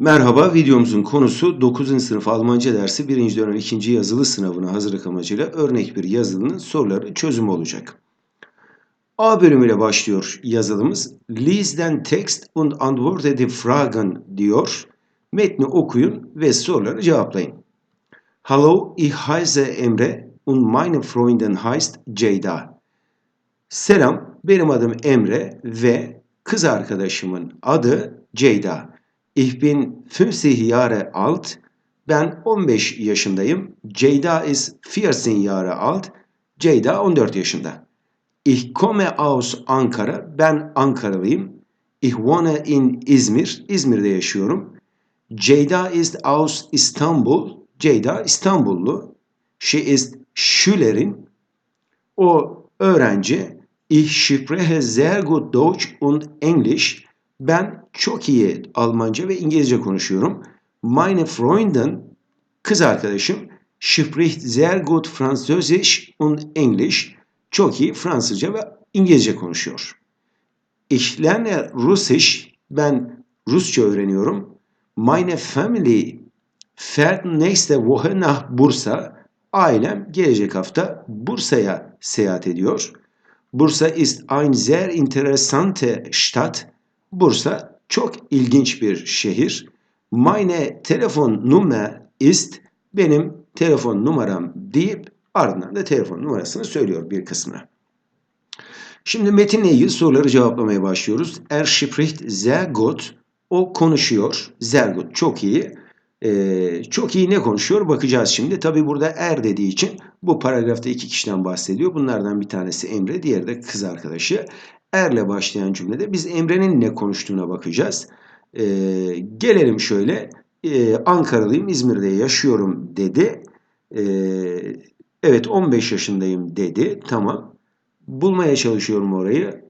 Merhaba, videomuzun konusu 9. sınıf Almanca dersi 1. dönem 2. yazılı sınavına hazırlık amacıyla örnek bir yazılının soruları çözümü olacak. A bölümüyle başlıyor yazılımız. Lies den Text und antworte die Fragen diyor. Metni okuyun ve soruları cevaplayın. Hallo, ich heiße Emre und meine Freundin heißt Ceyda. Selam, benim adım Emre ve kız arkadaşımın adı Ceyda. Ich bin 50 Jahre alt. Ben 15 yaşındayım. Ceyda is 14 Jahre alt. Ceyda 14 yaşında. Ich komme aus Ankara. Ben Ankaralıyım. Ich wohne in İzmir. İzmir'de yaşıyorum. Ceyda ist aus İstanbul. Ceyda İstanbullu. She is Schülerin. O öğrenci. Ich spreche sehr gut Deutsch und English. Ben çok iyi Almanca ve İngilizce konuşuyorum. Meine Freundin, kız arkadaşım, spricht sehr gut Französisch und English. Çok iyi Fransızca ve İngilizce konuşuyor. Ich lerne Russisch. Ben Rusça öğreniyorum. Meine Family fährt nächste Woche nach Bursa. Ailem gelecek hafta Bursa'ya seyahat ediyor. Bursa ist ein sehr interessante Stadt. Bursa çok ilginç bir şehir. Meine Telefonnummer ist benim telefon numaram deyip ardından da telefon numarasını söylüyor bir kısmına. Şimdi metinle ilgili soruları cevaplamaya başlıyoruz. Er spricht sehr gut. O konuşuyor. Sehr gut. Çok iyi. Ee, çok iyi ne konuşuyor? Bakacağız şimdi. Tabi burada er dediği için bu paragrafta iki kişiden bahsediyor. Bunlardan bir tanesi Emre, diğeri de kız arkadaşı. Erle başlayan cümlede biz Emre'nin ne konuştuğuna bakacağız. Ee, gelelim şöyle. Ee, Ankaralıyım, İzmir'de yaşıyorum dedi. Ee, evet 15 yaşındayım dedi. Tamam. Bulmaya çalışıyorum orayı.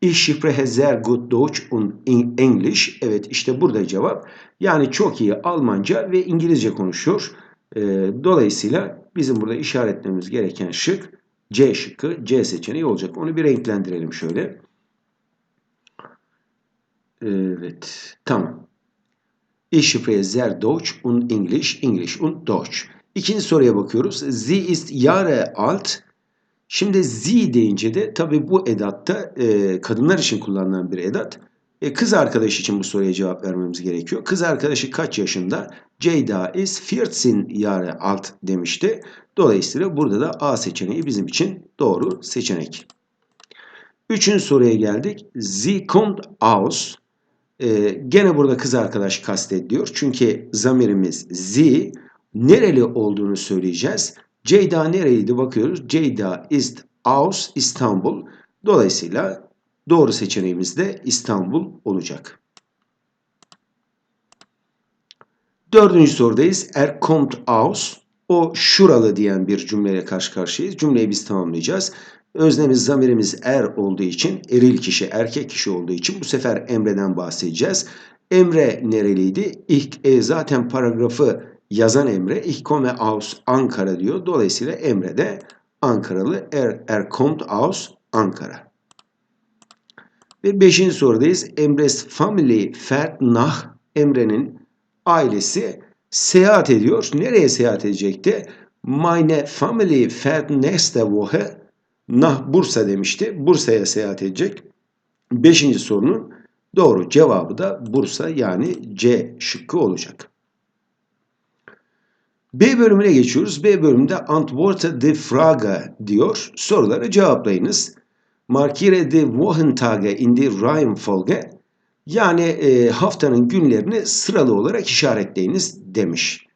Ich spreche sehr gut Deutsch und English. Evet işte burada cevap. Yani çok iyi Almanca ve İngilizce konuşuyor. Ee, dolayısıyla bizim burada işaretlememiz gereken şık C şıkkı, C seçeneği olacak. Onu bir renklendirelim şöyle. Evet, tamam. Ich spreche sehr Deutsch und English, English und Deutsch. İkinci soruya bakıyoruz. Sie ist Jahre alt. Şimdi sie deyince de tabii bu edatta e, kadınlar için kullanılan bir edat. E, kız arkadaş için bu soruya cevap vermemiz gerekiyor. Kız arkadaşı kaç yaşında? Ceyda is 14 Jahre alt demişti. Dolayısıyla burada da A seçeneği bizim için doğru seçenek. Üçüncü soruya geldik. Sie kommt aus. Ee, gene burada kız arkadaş kastediliyor. Çünkü zamirimiz sie. Nereli olduğunu söyleyeceğiz. Ceyda nereydi bakıyoruz. Ceyda ist aus İstanbul. Dolayısıyla doğru seçeneğimiz de İstanbul olacak. Dördüncü sorudayız. Er kommt aus. O şuralı diyen bir cümleyle karşı karşıyayız. Cümleyi biz tamamlayacağız. Öznemiz, zamirimiz er olduğu için, eril kişi, erkek kişi olduğu için bu sefer Emre'den bahsedeceğiz. Emre nereliydi? İlk e, zaten paragrafı yazan Emre, ich komme aus Ankara diyor. Dolayısıyla Emre de Ankaralı. Er, er kommt aus Ankara. Ve beşinci sorudayız. Emre's family fährt nach Emre'nin ailesi seyahat ediyor. Nereye seyahat edecekti? Meine Family fährt nächste Woche nach Bursa demişti. Bursa'ya seyahat edecek. Beşinci sorunun doğru cevabı da Bursa yani C şıkkı olacak. B bölümüne geçiyoruz. B bölümünde Antworte die Frage diyor. Soruları cevaplayınız. Markiere die Wochentage in die Reihenfolge yani e, haftanın günlerini sıralı olarak işaretleyiniz demiş.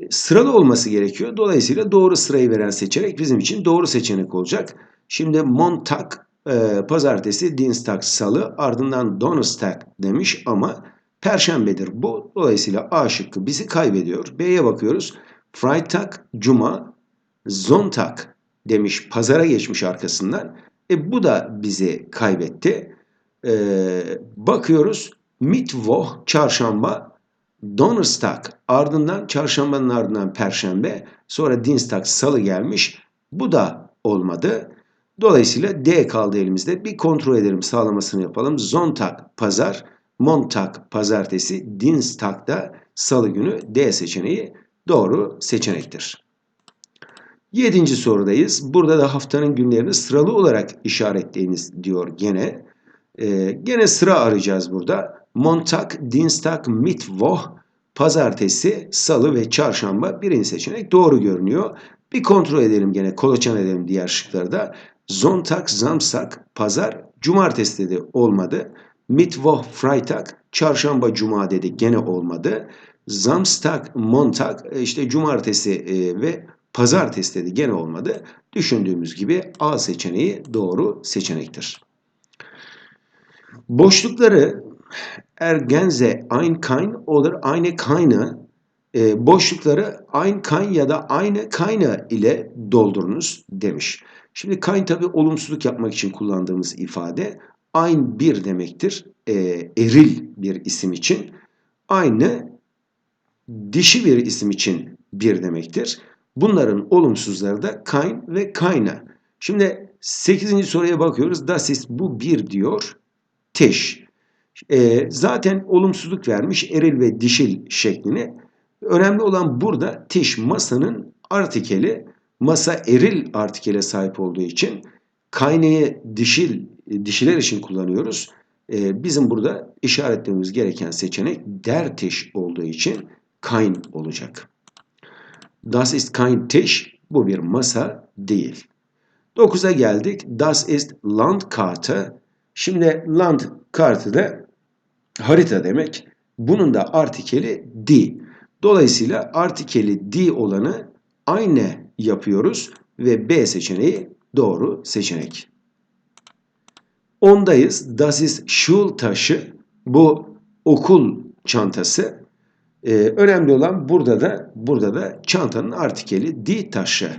E, sıralı olması gerekiyor. Dolayısıyla doğru sırayı veren seçenek bizim için doğru seçenek olacak. Şimdi Montag e, pazartesi, Dienstag salı ardından Donnerstag demiş ama perşembedir bu. Dolayısıyla A şıkkı bizi kaybediyor. B'ye bakıyoruz. Freitag cuma, Sonntag demiş pazara geçmiş arkasından. E, bu da bizi kaybetti. Ee, bakıyoruz Mittwoch çarşamba Donnerstag ardından çarşambanın ardından perşembe sonra Dienstag salı gelmiş. Bu da olmadı. Dolayısıyla D kaldı elimizde. Bir kontrol edelim sağlamasını yapalım. Sonntag pazar Montag pazartesi, Dienstag da salı günü D seçeneği doğru seçenektir. Yedinci sorudayız. Burada da haftanın günlerini sıralı olarak işaretleyiniz diyor gene. Ee, gene sıra arayacağız burada. Montag, Dienstag, Mittwoch, Pazartesi, Salı ve Çarşamba birinci seçenek doğru görünüyor. Bir kontrol edelim gene kolaçan edelim diğer şıkları da. Zontak, Samstag, Pazar, Cumartesi dedi olmadı. Mittwoch, Freitag, Çarşamba, Cuma dedi gene olmadı. Samstag, Montag işte Cumartesi e, ve Pazartesi dedi gene olmadı. Düşündüğümüz gibi A seçeneği doğru seçenektir. Boşlukları ergenze ein kein oder eine keine e, boşlukları ein kein ya da aynı keine ile doldurunuz demiş. Şimdi kein tabi olumsuzluk yapmak için kullandığımız ifade. Ein bir demektir. E, eril bir isim için. Aynı dişi bir isim için bir demektir. Bunların olumsuzları da kein ve keine. Şimdi 8. soruya bakıyoruz. Das ist bu bir diyor. Teş. E, zaten olumsuzluk vermiş eril ve dişil şeklini. Önemli olan burada tiş masanın artikeli masa eril artikele sahip olduğu için kayneyi dişil dişiler için kullanıyoruz. Ee, bizim burada işaretlememiz gereken seçenek der tiş olduğu için kain olacak. Das ist kein Tisch. Bu bir masa değil. 9'a geldik. Das ist Landkarte. Şimdi Landkarte de harita demek. Bunun da artikeli die. Dolayısıyla artikeli di olanı aynı yapıyoruz ve B seçeneği doğru seçenek. Ondayız. Das ist Schultasche. Bu okul çantası. Ee, önemli olan burada da burada da çantanın artikeli di taşı.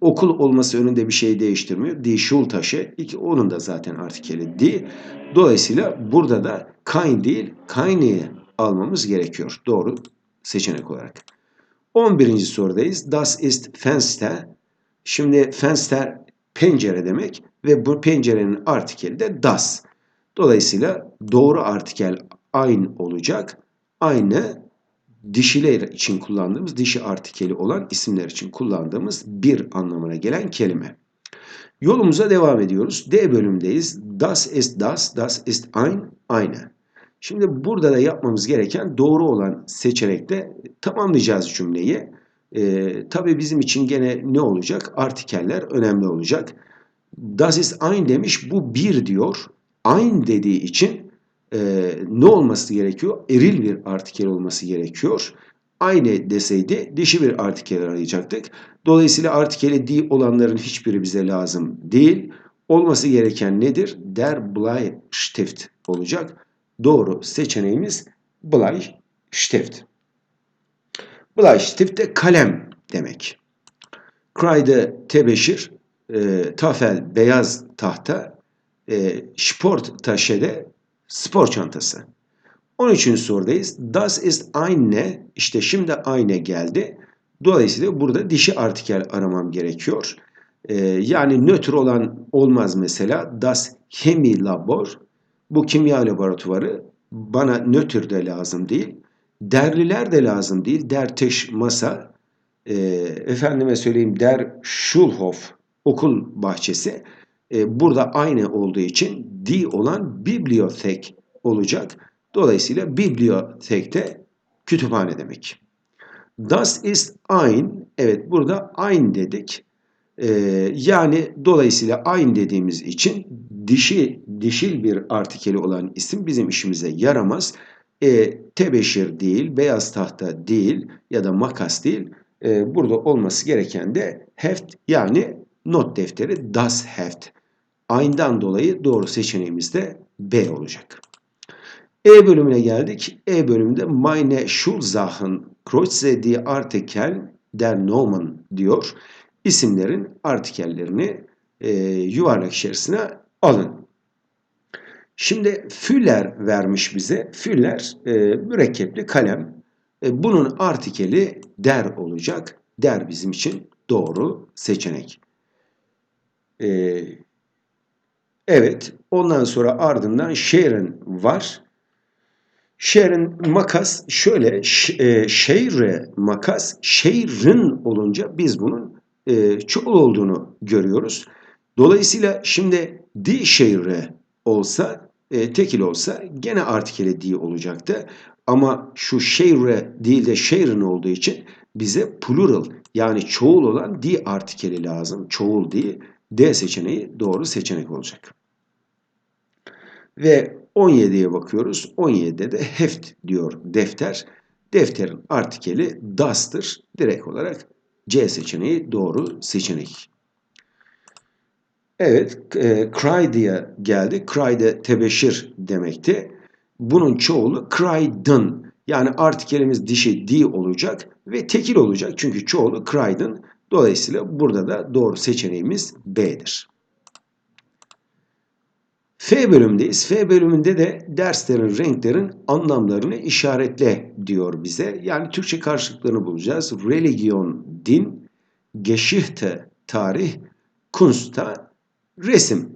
Okul olması önünde bir şey değiştirmiyor. Die Schultasche. İki, onun da zaten artikeli di. Dolayısıyla burada da kein değil, keine'yi almamız gerekiyor. Doğru seçenek olarak. 11. sorudayız. Das ist Fenster. Şimdi Fenster pencere demek ve bu pencerenin artikeli de das. Dolayısıyla doğru artikel aynı olacak. Aynı dişiler için kullandığımız, dişi artikeli olan isimler için kullandığımız bir anlamına gelen kelime. Yolumuza devam ediyoruz. D bölümündeyiz. Das ist das, das ist ein, eine. Şimdi burada da yapmamız gereken doğru olan seçenekte tamamlayacağız cümleyi. Ee, tabii bizim için gene ne olacak? Artikeller önemli olacak. Das ist ein demiş, bu bir diyor. Ein dediği için e, ne olması gerekiyor? Eril bir artikel olması gerekiyor. Aynı deseydi dişi bir artikel arayacaktık. Dolayısıyla artikeli di olanların hiçbiri bize lazım değil. Olması gereken nedir? Der Bleistift olacak. Doğru seçeneğimiz Bleistift. Bleistift de kalem demek. Kreide tebeşir, e, tafel beyaz tahta, e, sport taşede spor çantası. 13. sorudayız. Das ist eine, işte şimdi eine geldi. Dolayısıyla burada dişi artikel aramam gerekiyor. Ee, yani nötr olan olmaz mesela. Das Chemielabor bu kimya laboratuvarı bana nötr de lazım değil. Derliler de lazım değil. Der Tisch masa. E, efendime söyleyeyim der Schulhof okul bahçesi. E, burada aynı olduğu için di olan bibliotek olacak. Dolayısıyla bibliotekte kütüphane demek. Das ist ein. Evet burada ein dedik. Ee, yani dolayısıyla ein dediğimiz için dişi dişil bir artikeli olan isim bizim işimize yaramaz. E, tebeşir değil, beyaz tahta değil ya da makas değil. E, burada olması gereken de heft yani not defteri das heft. Ayn'dan dolayı doğru seçeneğimiz de B olacak. E bölümüne geldik. E bölümünde meine Schulsachen kreuze die Artikel der Nomen diyor. İsimlerin artikellerini e, yuvarlak içerisine alın. Şimdi füller vermiş bize. Füller e, mürekkepli kalem. E, bunun artikeli der olacak. Der bizim için doğru seçenek. E, evet. Ondan sonra ardından Sharon var. Şehrin makas şöyle şehre makas şehrin olunca biz bunun e, çoğul olduğunu görüyoruz. Dolayısıyla şimdi di şehre olsa e, tekil olsa gene artikeli di olacaktı. Ama şu şehre değil de şehrin olduğu için bize plural yani çoğul olan di artikeli lazım. Çoğul di. D seçeneği doğru seçenek olacak. Ve 17'ye bakıyoruz. 17'de de heft diyor defter. Defterin artikeli das'tır. Direkt olarak C seçeneği doğru seçenek. Evet, e, cry diye geldi. Cry tebeşir demekti. Bunun çoğulu cry'dın. Yani artikelimiz dişi d olacak ve tekil olacak. Çünkü çoğulu cry'dın. Dolayısıyla burada da doğru seçeneğimiz B'dir. F bölümündeyiz. F bölümünde de derslerin, renklerin anlamlarını işaretle diyor bize. Yani Türkçe karşılıklarını bulacağız. Religion, din, Geschichte, tarih, Kunst'ta resim.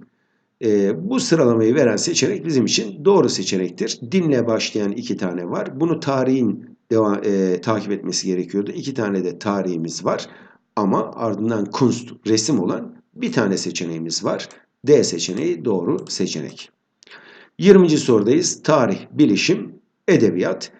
Ee, bu sıralamayı veren seçenek bizim için doğru seçenektir. Dinle başlayan iki tane var. Bunu tarihin devam, e, takip etmesi gerekiyordu. İki tane de tarihimiz var. Ama ardından Kunst, resim olan bir tane seçeneğimiz var. D seçeneği doğru seçenek. 20. sorudayız. Tarih, bilişim, edebiyat,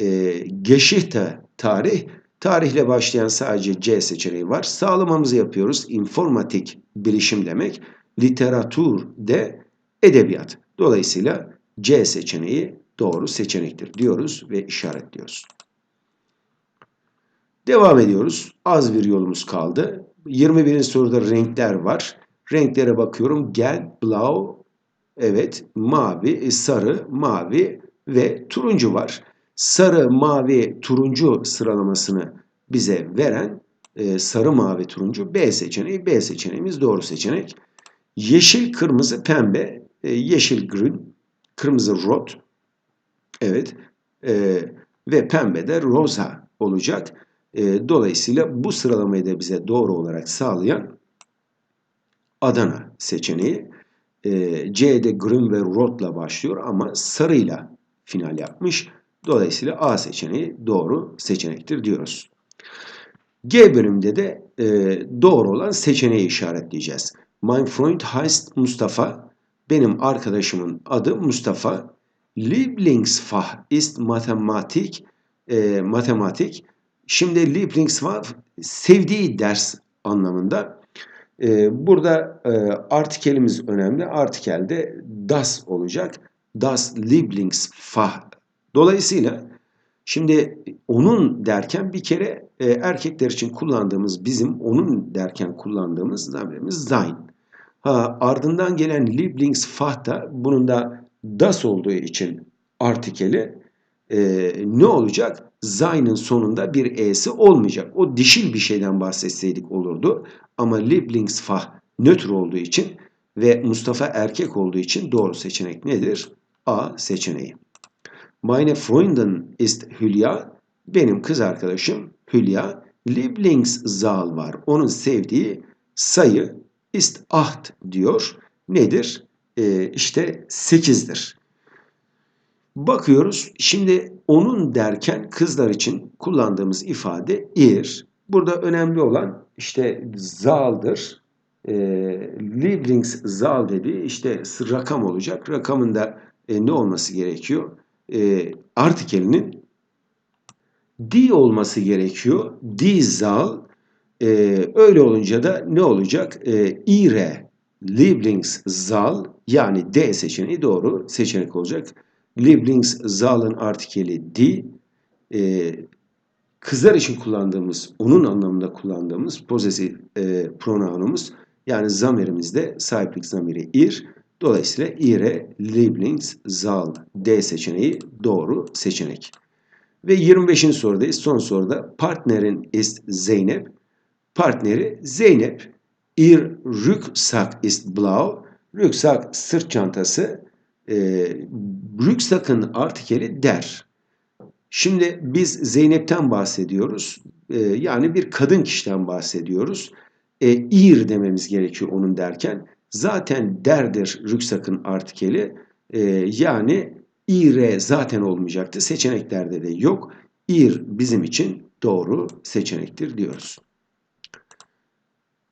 e, Geschichte, tarih. Tarihle başlayan sadece C seçeneği var. Sağlamamızı yapıyoruz. İnformatik, bilişim demek. Literatür de edebiyat. Dolayısıyla C seçeneği doğru seçenektir diyoruz ve işaretliyoruz. Devam ediyoruz. Az bir yolumuz kaldı. 21. soruda renkler var. Renklere bakıyorum. Gel, blau, evet, mavi, sarı, mavi ve turuncu var. Sarı, mavi, turuncu sıralamasını bize veren e, sarı, mavi, turuncu B seçeneği. B seçeneğimiz doğru seçenek. Yeşil, kırmızı, pembe, e, yeşil, green, kırmızı, rot, evet e, ve pembe de rosa olacak. E, dolayısıyla bu sıralamayı da bize doğru olarak sağlayan Adana seçeneği. E, C'de Green ve Roth'la başlıyor ama sarıyla final yapmış. Dolayısıyla A seçeneği doğru seçenektir diyoruz. G bölümünde de e, doğru olan seçeneği işaretleyeceğiz. Mein Freund heißt Mustafa. Benim arkadaşımın adı Mustafa. Lieblingsfach ist Mathematik. E, matematik. Şimdi Lieblingsfach sevdiği ders anlamında. E, burada e, artikelimiz önemli. Artikelde das olacak. Das Lieblingsfach. Dolayısıyla şimdi onun derken bir kere e, erkekler için kullandığımız bizim onun derken kullandığımız zamirimiz sein. Ha, ardından gelen Lieblingsfach da bunun da das olduğu için artikeli e, ne olacak? Sein'in sonunda bir e'si olmayacak. O dişil bir şeyden bahsetseydik olurdu. Ama Lieblingsfach nötr olduğu için ve Mustafa erkek olduğu için doğru seçenek nedir? A seçeneği. Meine Freundin ist Hülya. Benim kız arkadaşım Hülya. Lieblingszahl var. Onun sevdiği sayı ist acht diyor. Nedir? Ee, işte 8'dir. Bakıyoruz. Şimdi onun derken kızlar için kullandığımız ifade ir. Burada önemli olan işte zaldır. E, Lieblingszahl dediği işte rakam olacak. Rakamın da e, ne olması gerekiyor? E, artikelinin di olması gerekiyor. Di zal. E, öyle olunca da ne olacak? E, ire Lieblingszahl yani D seçeneği doğru seçenek olacak. Lieblingszahl'ın artikeli di. E, kızlar için kullandığımız, onun anlamında kullandığımız posesif e, pronounumuz yani zamirimizde sahiplik zamiri ir. Dolayısıyla ihre Lieblingszahl D seçeneği doğru seçenek. Ve 25. sorudayız. Son soruda partnerin ist Zeynep. Partneri Zeynep. Ir Rucksack ist blau. Rucksack sırt çantası. E, Rucksack'ın artikeli der. Şimdi biz Zeynep'ten bahsediyoruz. E, yani bir kadın kişiden bahsediyoruz. E, ir dememiz gerekiyor onun derken. Zaten derdir Rucksack'ın artikeli. E, yani İR zaten olmayacaktı. Seçeneklerde de yok. İR bizim için doğru seçenektir diyoruz.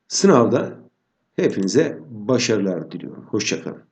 Sınavda hepinize başarılar diliyorum. Hoşçakalın.